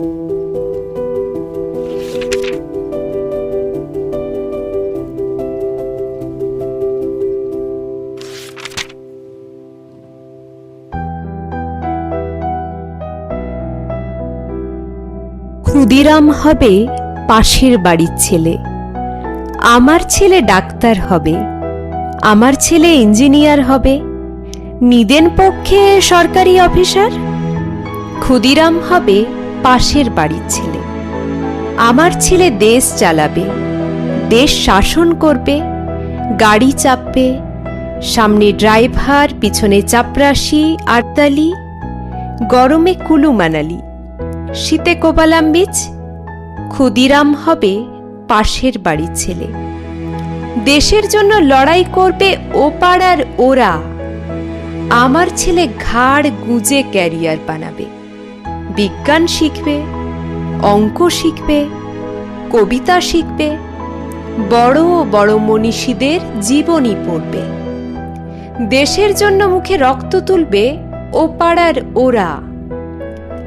ক্ষুদিরাম হবে পাশের বাড়ির ছেলে। আমার ছেলে ডাক্তার হবে, আমার ছেলে ইঞ্জিনিয়ার হবে। নিদেন পক্ষে সরকারি অফিসার? ক্ষুদিরাম হবে পাশের বাড়ির ছেলে। আমার ছেলে দেশ চালাবে, দেশ শাসন করবে, গাড়ি চাপবে, সামনে ড্রাইভার, পিছনে চাপরাশি আরতালি গরমে কুলু মানালি। শীতে কোবালাম বীজ, ক্ষুদিরাম হবে পাশের বাড়ির ছেলে। দেশের জন্য লড়াই করবে ও পাড়ার ওরা। আমার ছেলে ঘাড় গুজে ক্যারিয়ার বানাবে। বিজ্ঞান শিখবে, অঙ্ক শিখবে, কবিতা শিখবে, বড় বড় মনীষীদের জীবনী পড়বে। দেশের জন্য মুখে রক্ত তুলবে ও পাড়ার ওরা।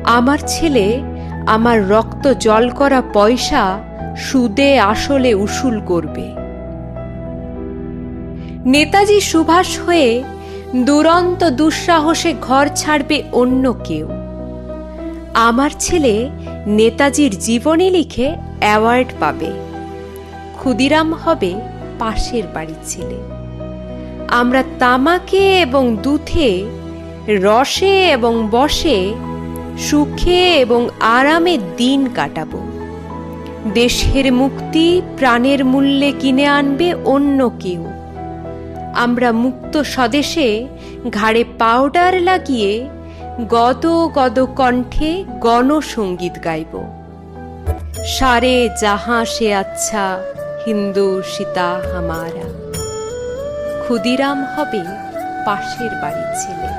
আমার ছেলে, আমার রক্ত জল করা পয়সা সুদে আসলে উসুল করবে। নেতাজি সুভাষ হয়ে দুরন্ত দুঃসাহসে ঘর ছাড়বে অন্য কেউ। আমার ছেলে নেতাজির জীবনী লিখে অ্যাওয়ার্ড পাবে। ক্ষুদিরাম হবে পাশের বাড়ির ছেলে। আমরা তামাকে এবং দুধে, রসে এবং বসে, সুখে এবং আরামে দিন কাটাবো। দেশের মুক্তি প্রাণের মূল্যে কিনে আনবে অন্য কেউ। আমরা মুক্ত স্বদেশে ঘাড়ে পাউডার লাগিয়ে গদ গদ কণ্ঠে গণসঙ্গীত গাইব। সারে যাহা সে আচ্ছা হিন্দু সীতা হামারা। ক্ষুদিরাম হবে পাশের বাড়ির ছেলে।